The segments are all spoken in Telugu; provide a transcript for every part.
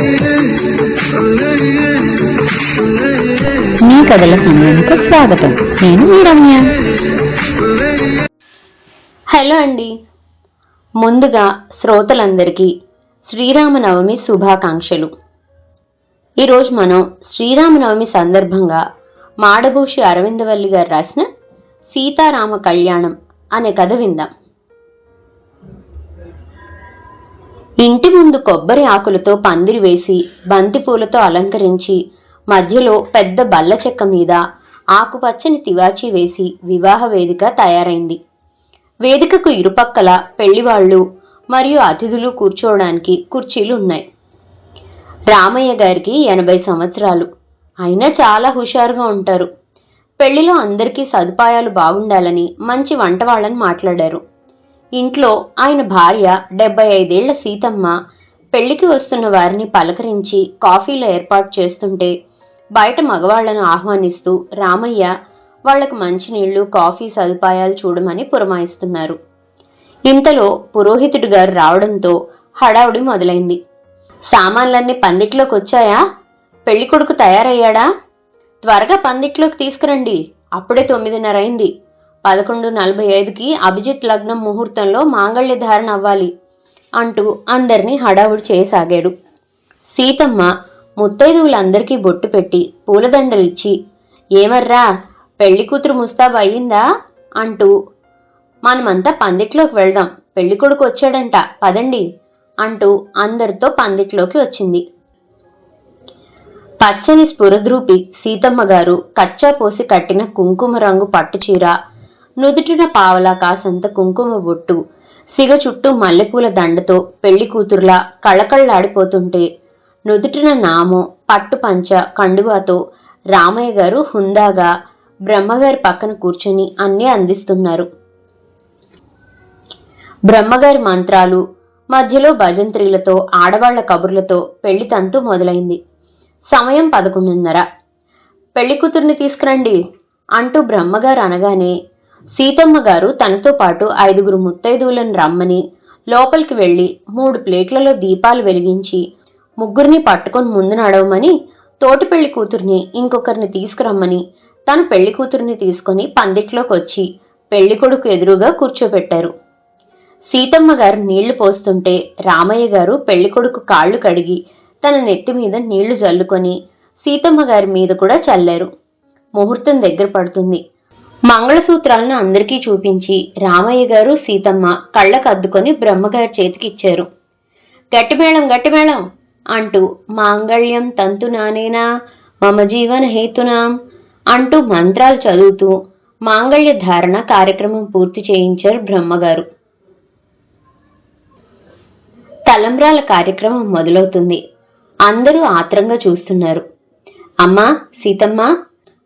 మీ కథల సమయానికి స్వాగతం. నేను మీ రమ్య. హలో అండి. ముందుగా శ్రోతలందరికీ శ్రీరామనవమి శుభాకాంక్షలు. ఈరోజు మనం శ్రీరామనవమి సందర్భంగా మాడభూషి అరవిందవల్లి గారు రాసిన సీతారామ కళ్యాణం అనే కథ విందాం. ఇంటి ముందు కొబ్బరి ఆకులతో పందిరి వేసి బంతిపూలతో అలంకరించి మధ్యలో పెద్ద బల్ల చెక్క మీద ఆకుపచ్చని తివాచి వేసి వివాహ వేదిక తయారైంది. వేదికకు ఇరుపక్కల పెళ్ళివాళ్ళు మరియు అతిథులు కూర్చోవడానికి కుర్చీలు ఉన్నాయి రామయ్య గారికి ఎనభై సంవత్సరాలు. అయినా చాలా హుషారుగా ఉంటారు. పెళ్ళిలో అందరికీ సదుపాయాలు బాగుండాలని మంచి వంట వాళ్ళని మాట్లాడారు. ఇంట్లో ఆయన భార్య డెబ్బై ఐదేళ్ళ సీతమ్మ పెళ్ళికి వస్తున్న వారిని పలకరించి కాఫీలు ఏర్పాటు చేస్తుంటే బయట మగవాళ్ళను ఆహ్వానిస్తూ రామయ్య వాళ్ళకు మంచినీళ్ళు కాఫీ సదుపాయాలు చూడమని పురమాయిస్తున్నారు. ఇంతలో పురోహితుడు గారు రావడంతో హడావుడి మొదలైంది. సామాన్లన్నీ పందిట్లోకి వచ్చాయా? పెళ్ళి కొడుకు తయారయ్యాడా? త్వరగా పందిట్లోకి తీసుకురండి. అప్పుడే తొమ్మిదిన్నర అయింది. పదకొండు నలభై ఐదుకి అభిజిత్ లగ్నం ముహూర్తంలో మాంగళ్య ధారణ అవ్వాలి అంటూ అందరినీ హడావుడి చేయసాగాడు. సీతమ్మ ముత్తైదువులందరికీ బొట్టు పెట్టి పూలదండలిచ్చి ఏమర్రా పెళ్ళి కూతురు ముస్తాబు అయ్యిందా? అంటూ మనమంతా పందిట్లోకి వెళ్దాం పెళ్ళి కొడుకు వచ్చాడంట పదండి అంటూ అందరితో పందిట్లోకి వచ్చింది. పచ్చని స్ఫురద్రూపి సీతమ్మ గారు కచ్చా పోసి కట్టిన కుంకుమ రంగు పట్టుచీర నుదుటిన పావలా కాసంత కుంకుమ బొట్టు. సిగ చుట్టూ మల్లెపూల దండతో పెళ్ళి కూతురులా కళకళ్ళాడిపోతుంటే నుదుటిన నామో పట్టు పంచ కండువాతో రామయ్య గారు హుందాగా బ్రహ్మగారి పక్కన కూర్చొని అన్నీ అందిస్తున్నారు. బ్రహ్మగారి మంత్రాలు మధ్యలో భజంత్రీలతో ఆడవాళ్ళ కబుర్లతో పెళ్ళి తంతు మొదలైంది. సమయం పదకొండున్నర. పెళ్ళి కూతుర్ని తీసుకురండి అంటూ బ్రహ్మగారు అనగానే సీతమ్మ గారు తనతో పాటు ఐదుగురు ముత్తైదువులను రమ్మని లోపలికి వెళ్ళి మూడు ప్లేట్లలో దీపాలు వెలిగించి ముగ్గురిని పట్టుకొని ముందు నడవమని తోటి పెళ్ళి కూతుర్ని ఇంకొకరిని తీసుకురమ్మని తను పెళ్ళి కూతుర్ని తీసుకొని పందిట్లోకి వచ్చి పెళ్ళి కొడుకు ఎదురుగా కూర్చోబెట్టారు. సీతమ్మ గారు నీళ్ళు పోస్తుంటే రామయ్య గారు పెళ్ళి కొడుకు కాళ్ళు కడిగి తన నెత్తి మీద నీళ్ళు జల్లుకొని సీతమ్మ గారి మీద కూడా చల్లారు. ముహూర్తం దగ్గర పడుతుంది. మంగళసూత్రాలను అందరికీ చూపించి రామయ్య గారు సీతమ్మ కళ్ళకు అద్దుకొని బ్రహ్మగారి చేతికిచ్చారు గట్టిమేళం గట్టిమేళం అంటూ మాంగళ్యం తంతు నానేనా మమ జీవన హేతునాం అంటూ మంత్రాలు చదువుతూ మాంగళ్య ధారణ కార్యక్రమం పూర్తి చేయించారు బ్రహ్మగారు. తలంబ్రాల కార్యక్రమం మొదలవుతుంది. అందరూ ఆత్రంగా చూస్తున్నారు. అమ్మా సీతమ్మ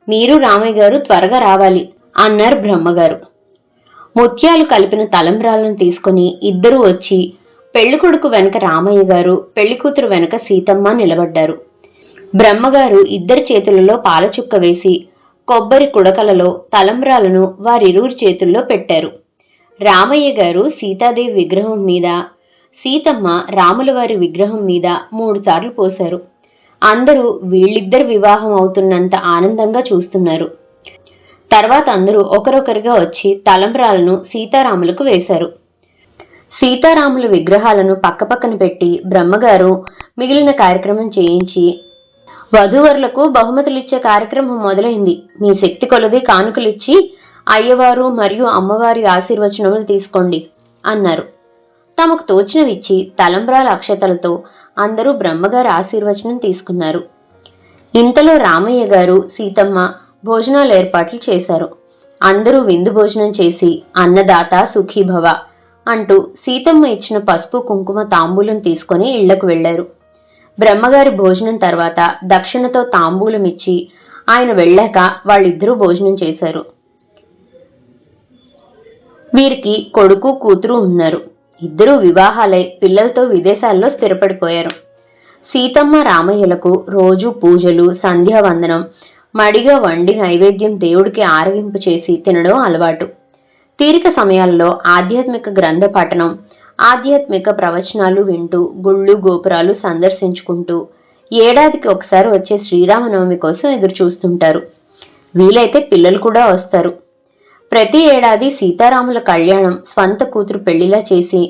మీరు రామయ్య గారు త్వరగా రావాలి. అన్నారు బ్రహ్మగారు. ముత్యాలు కలిపిన తలంబ్రాలను తీసుకుని ఇద్దరూ వచ్చి పెళ్ళికొడుకు వెనుక వెనక రామయ్య గారు పెళ్ళికూతురు వెనుక వెనక సీతమ్మ నిలబడ్డారు. బ్రహ్మగారు ఇద్దరి చేతులలో పాలచుక్క వేసి కొబ్బరి కుడకలలో తలంబ్రాలను వారిరువురి చేతుల్లో పెట్టారు. రామయ్య గారు సీతాదేవి విగ్రహం మీద సీతమ్మ రాములవారి విగ్రహం మీద మూడుసార్లు పోశారు. అందరూ వీళ్ళిద్దరు వివాహం అవుతున్నంత ఆనందంగా చూస్తున్నారు. తర్వాత అందరూ ఒకరొకరిగా వచ్చి తలంబ్రాలను సీతారాములకు వేశారు. సీతారాముల విగ్రహాలను పక్కపక్కన పెట్టి బ్రహ్మగారు మిగిలిన కార్యక్రమం చేయించి వధూవరులకు బహుమతులు ఇచ్చే కార్యక్రమం మొదలైంది. మీ శక్తి కొలది కానుకలిచ్చి అయ్యవారు మరియు అమ్మవారి ఆశీర్వచనములు తీసుకోండి అన్నారు. తమకు తోచినవిచ్చి తలంబ్రాల అక్షతలతో అందరూ బ్రహ్మగారి ఆశీర్వచనం తీసుకున్నారు. ఇంతలో రామయ్య గారు సీతమ్మ భోజనాలు ఏర్పాట్లు చేశారు. అందరూ విందు భోజనం చేసి అన్నదాత సుఖీభవ అంటూ సీతమ్మ ఇచ్చిన పసుపు కుంకుమ తాంబూలం తీసుకొని ఇళ్ళకు వెళ్ళారు బ్రహ్మగారి భోజనం తర్వాత దక్షిణతో తాంబూలం ఇచ్చి ఆయన వెళ్ళాక వాళ్ళిద్దరూ భోజనం చేశారు. వీరికి కొడుకు కూతురు ఉన్నారు. ఇద్దరూ వివాహాలై పిల్లలతో విదేశాల్లో స్థిరపడిపోయారు. సీతమ్మ రామయ్యలకు రోజు పూజలు సంధ్యావందనం మడిగా వండి నైవేద్యం దేవుడికి ఆరగింపు చేసి తినడం అలవాటు. తీరిక సమయాల్లో ఆధ్యాత్మిక గ్రంథ పఠనం ఆధ్యాత్మిక ప్రవచనాలు వింటూ గుళ్ళు గోపురాలు సందర్శించుకుంటూ ఏడాదికి ఒకసారి వచ్చే శ్రీరామనవమి కోసం ఎదురు చూస్తుంటారు వీలైతే పిల్లలు కూడా వస్తారు. ప్రతి ఏడాది సీతారాముల కళ్యాణం స్వంత కూతురు పెళ్ళిలా చేసి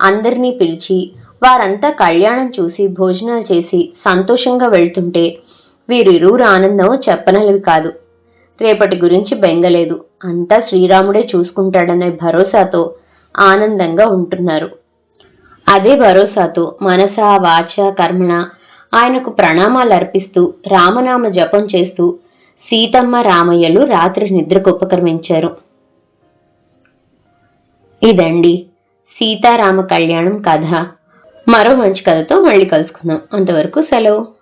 అందరినీ పిలిచి వారంతా కళ్యాణం చూసి భోజనాలు చేసి సంతోషంగా వెళ్తుంటే వీరిరువురు ఆనందం చెప్పనలవి కాదు. రేపటి గురించి బెంగలేదు. అంతా శ్రీరాముడే చూసుకుంటాడనే భరోసాతో ఆనందంగా ఉంటున్నారు. అదే భరోసాతో మనస వాచ కర్మణ ఆయనకు ప్రణామాలు అర్పిస్తూ రామనామ జపం చేస్తూ సీతమ్మ రామయ్యలు రాత్రి నిద్రకు ఉపక్రమించారు. ఇదండి సీతారామ కళ్యాణం కథ. మరో మంచి కథతో మళ్ళీ కలుసుకుందాం. అంతవరకు సెలవు.